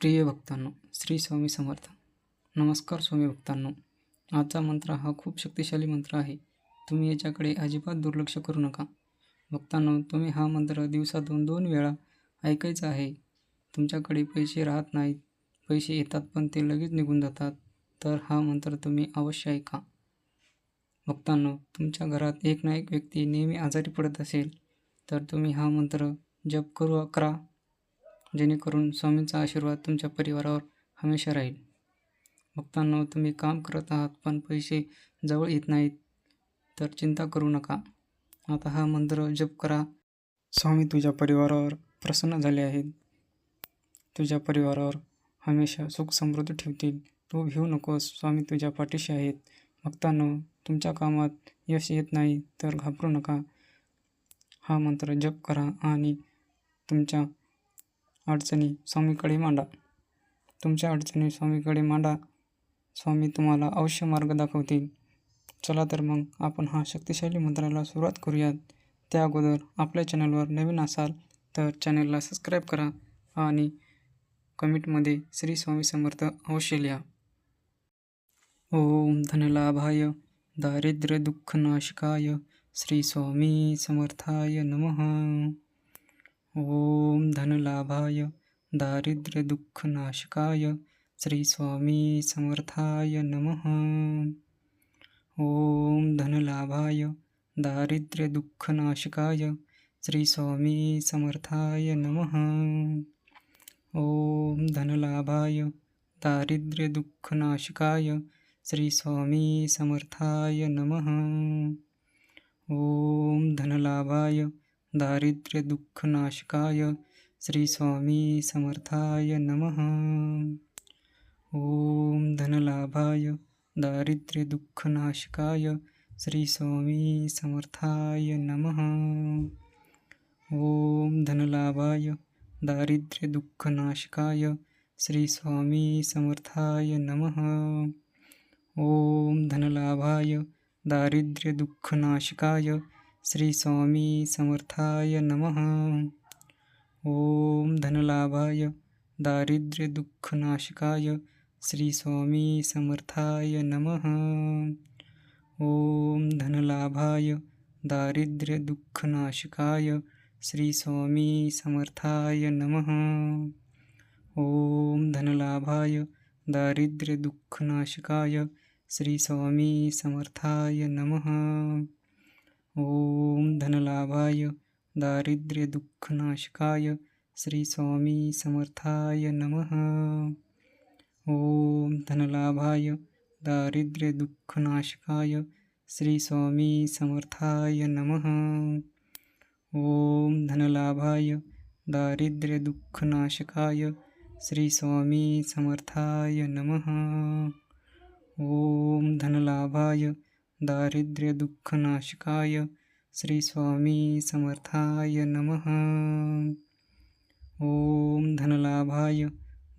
प्रिय भक्तांनो श्री स्वामी समर्थ. नमस्कार स्वामी भक्तांनो. आजचा मंत्र हा खूप शक्तिशाली मंत्र आहे. तुम्ही याच्याकडे अजिबात दुर्लक्ष करू नका. भक्तांनो तुम्ही हा मंत्र दिवसातून दोन वेळा ऐकायचा आहे. तुमच्याकडे पैसे राहत नाहीत. पैसे येतात पण ते लगेच निघून जातात. तर हा मंत्र तुम्ही अवश्य ऐका. भक्तांनो तुमच्या घरात एक ना एक व्यक्ती नेहमी आजारी पडत असेल तर तुम्ही हा मंत्र जप करू करा. जेणेकरून स्वामींचा आशीर्वाद तुमच्या परिवारावर हमेशा राहील. भक्तांनो तुम्ही काम करत आहात पण पैसे जवळ येत नाहीत तर चिंता करू नका. आता हा मंत्र जप करा. स्वामी तुझ्या परिवारावर प्रसन्न झाले आहेत. तुझ्या परिवारावर हमेशा सुख समृद्ध ठेवतील. तू घेऊ नकोस स्वामी तुझ्या पाठीशी आहेत. भक्तांनो तुमच्या कामात यश येत नाही तर घाबरू नका. हा मंत्र जप करा आणि तुमच्या अडचणी स्वामीकडे मांडा. तुमच्या अडचणी स्वामीकडे मांडा. स्वामी तुम्हाला अवश्य मार्ग दाखवतील. चला तर मग आपण हा शक्तिशाली मंत्राला सुरुवात करूयात. त्या अगोदर आपल्या चॅनलवर नवीन असाल तर चॅनलला सबस्क्राईब करा आणि कमेंटमध्ये श्री स्वामी समर्थ अवश्य लिहा. ओम धनलाभाय दारिद्र्य दुःखनाशकाय श्री स्वामी समर्थाय नमः. ओम धनलाभाय दारिद्र्यदुःखनाशकाय श्री स्वामी समर्थाय नमः। ओम धनलाभाय दारिद्र्यदुःखनाशकाय श्री स्वामी समर्थाय नमः। ओम धनलाभाय दारिद्र्यदुःखनाशकाय श्री स्वामी समर्थाय नमः। ओम धनलाभाय दारिद्र्यदुःखनाशकाय श्रीस्वामी समर्थाय नमः। ओम धनलाभाय दारिद्र्यदुःखनाशकाय श्रीस्वामी समर्थाय नमः। ओम धनलाभाय दारिद्र्यदुःखनाशकाय श्रीस्वामी समर्थाय नमः। ओम धनलाभाय दारिद्र्यदुःखनाशकाय श्री स्वामी समर्थाय नमः। ओम धनलाभाय दारिद्र्यदुःखनाशकाय श्री स्वामी समर्थाय नमः। ओम धनलाभाय दारिद्र्यदुःखनाशकाय श्री स्वामी समर्थाय नमः। ओम धनलाभाय दारिद्र्यदुःखनाशकाय श्री स्वामी समर्थाय नमः। ओम धनलाभाय दारिद्र्यदुःखनाशकाय श्री स्वामी समर्थाय नमः। ओम धनलाभाय दारिद्र्यदुःखनाशकाय श्री स्वामी समर्थाय नमः। ओम धनलाभाय दारिद्र्यदुःखनाशकाय श्री स्वामी समर्थाय नमः। ओम धनलाभाय दारिद्र्यदुःखनाशकाय श्री स्वामी समर्थाय नमः। ओम धनलाभाय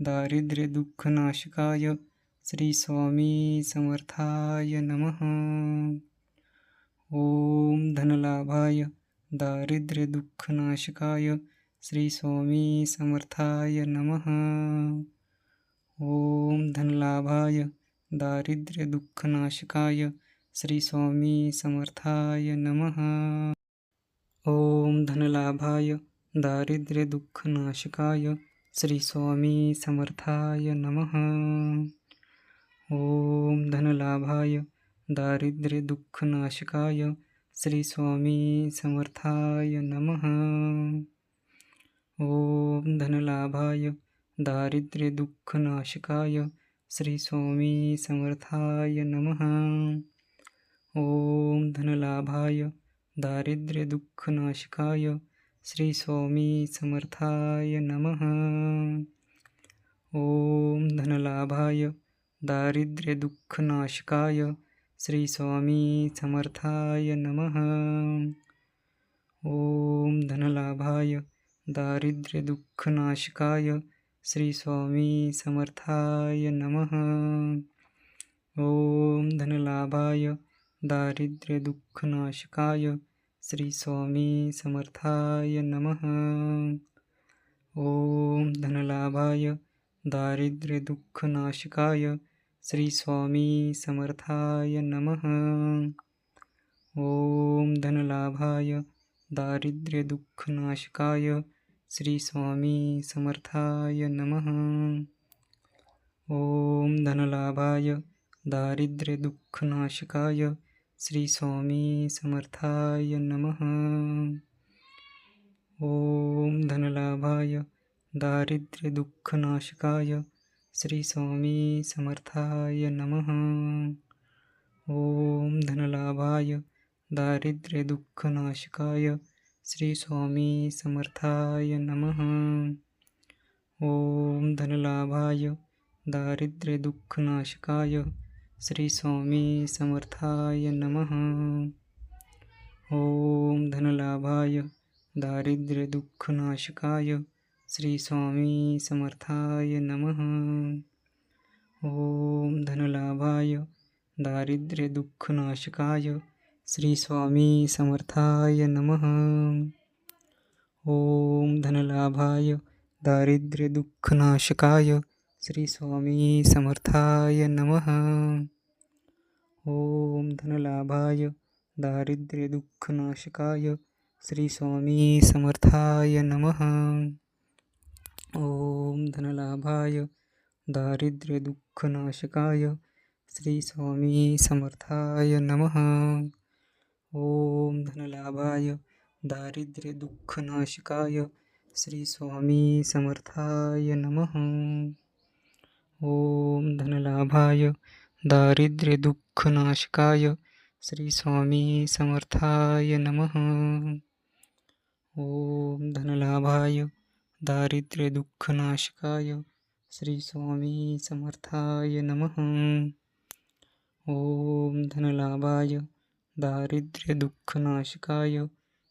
दारिद्र्यदुःखनाशकाय श्री स्वामी समर्थाय नमः। ओम धनलाभाय दारिद्र्यदुःखनाशकाय श्री स्वामी समर्थाय नमः। ओम धनलाभाय दारिद्र्यदुःखनाशकाय श्री स्वामी समर्थाय नमः। ओम धनलाभाय दारिद्र्यदुःखनाशकाय श्री स्वामी समर्थाय नमः। ओम धनलाभाय दारिद्र्यदुःखनाशकाय श्री स्वामी समर्थाय नमः। ओम धनलाभाय दारिद्र्यदुःखनाशकाय श्री स्वामी समर्थाय नमः। ओम धनलाभाय दारिद्र्यदुःखनाशकाय श्री स्वामी समर्थाय नमः. ओम धनलाभाय दारिद्र्यदुःखनाशकाय श्री स्वामी समर्थाय नमः. ओम धनलाभाय दारिद्र्यदुःखनाशकाय श्री स्वामी समर्थाय नमः. ओम धनलाभाय दारिद्र्यदुःखनाशकाय श्री स्वामी समर्थाय नमः। ओम धनलाभाय दारिद्र्यदुःखनाशकाय श्री स्वामी समर्थाय नमः। ॐ धनलाभाय दारिद्र्यदुःखनाशकाय श्री स्वामी समर्थाय नमः। ॐ धनलाभाय दारिद्र्यदुःखनाशकाय श्री स्वामी समर्थाय नमः। ॐ धनलाभाय दारिद्र्यदुःखनाशकाय श्री स्वामी समर्थाय नमः। ॐ धनलाभाय दारिद्र्यदुःखनाशकाय श्री स्वामी समर्थाय नमः। ॐ धनलाभाय दारिद्र्यदुःखनाशकाय श्री स्वामी समर्थाय नमः. ॐ धनलाभाय दारिद्र्यदुःखनाशकाय श्री स्वामी समर्थाय नमः. ॐ धनलाभाय दारिद्र्यदुःखनाशकाय श्री स्वामी समर्थाय नमः. ॐ धनलाभाय दारिद्र्यदुःखनाशकाय श्री स्वामी समर्थाय नमः. धनलाभाय दारिद्र्यदुःखनाशकाय श्री स्वामी समर्थाय नमः। ॐ धनलाभाय दारिद्र्यदुःखनाशकाय श्री स्वामी समर्थाय नमः। ॐ धनलाभाय दारिद्र्यदुःखनाशकाय श्री स्वामी समर्थाय नमः। ॐ धनलाभाय दारिद्र्यदुःखनाशकाय श्री स्वामी समर्थाय नमः। ॐ धनलाभाय दारिद्र्यदुःखनाशकाय श्री स्वामी समर्थाय नमः। ॐ धनलाभाय दारिद्र्यदुःखनाशकाय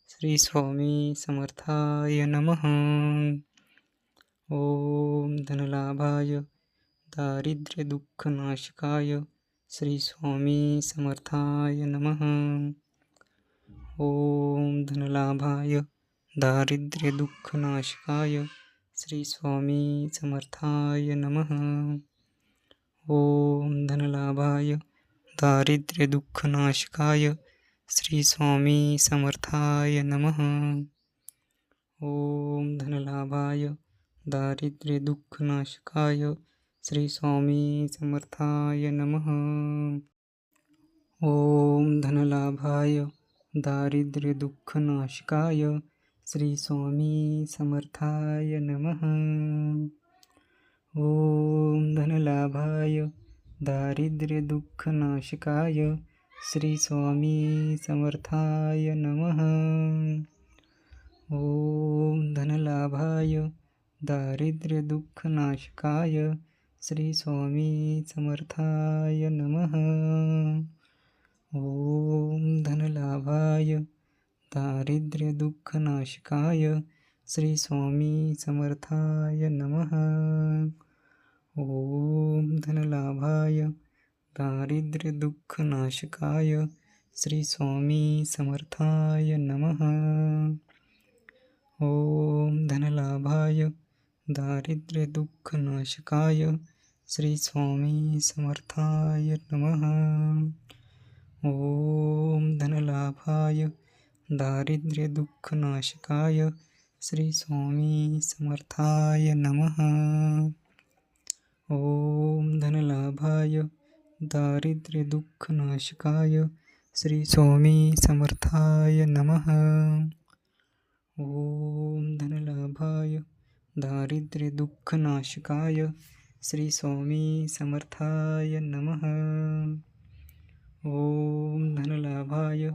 श्री स्वामी समर्थाय नमः। ॐ धनलाभाय दारिद्र्यदुःखनाशकाय श्री स्वामी समर्थाय नमः। ॐ धनलाभाय दारिद्र्यदुःखनाशकाय श्री स्वामी समर्थाय नमः। ॐ धनलाभाय दारिद्र्यदुःखनाशकाय श्री स्वामी समर्थाय नमः। ॐ धनलाभाय दारिद्र्यदुःखनाशकाय श्री स्वामी समर्थाय नमः. ॐ धनलाभाय दारिद्र्यदुःखनाशकाय श्री स्वामी समर्थाय नमः. ॐ धनलाभाय दारिद्र्यदुःखनाशकाय श्री स्वामी समर्थाय नमः. ॐ धनलाभाय दारिद्र्यदुःखनाशकाय श्री स्वामी समर्थाय नमः। ॐ धनलाभाय दारिद्र्यदुःखनाशकाय श्री स्वामी समर्थाय नमः। ॐ धनलाभाय दारिद्र्यदुःखनाशकाय श्री स्वामी समर्थाय नमः। ॐ धनलाभाय दारिद्र्यदुःखनाशकाय श्री स्वामी समर्थाय नमः। ॐ धनलाभाय दारिद्र्यदुःखनाशकाय श्री स्वामी समर्थाय नमः। ॐ धनलाभाय दारिद्र्यदुःखनाशकाय श्री स्वामी समर्थाय नमः। ॐ धनलाभाय दारिद्र्यदुःखनाशकाय श्री स्वामी समर्थाय नमः। ॐ धनलाभाय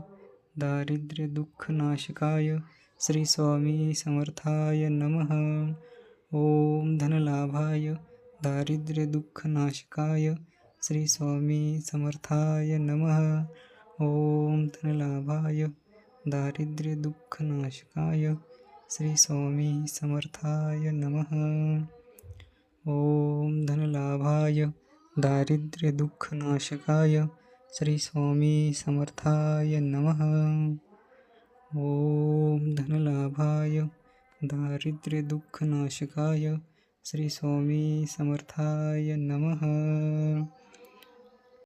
दारिद्र्यदुःखनाशकाय श्री स्वामी समर्थाय नमः। ॐ धनलाभाय दारिद्र्यदुःखनाशकाय श्री स्वामी समर्थाय नमः। ॐ धनलाभाय दारिद्र्यदुःखनाशकाय श्री स्वामी समर्थाय नमः. ॐ धनलाभाय दारिद्र्यदुःखनाशकाय श्री स्वामी समर्थाय नमः. ॐ धनलाभाय दारिद्र्यदुःखनाशकाय श्री स्वामी समर्थाय नमः.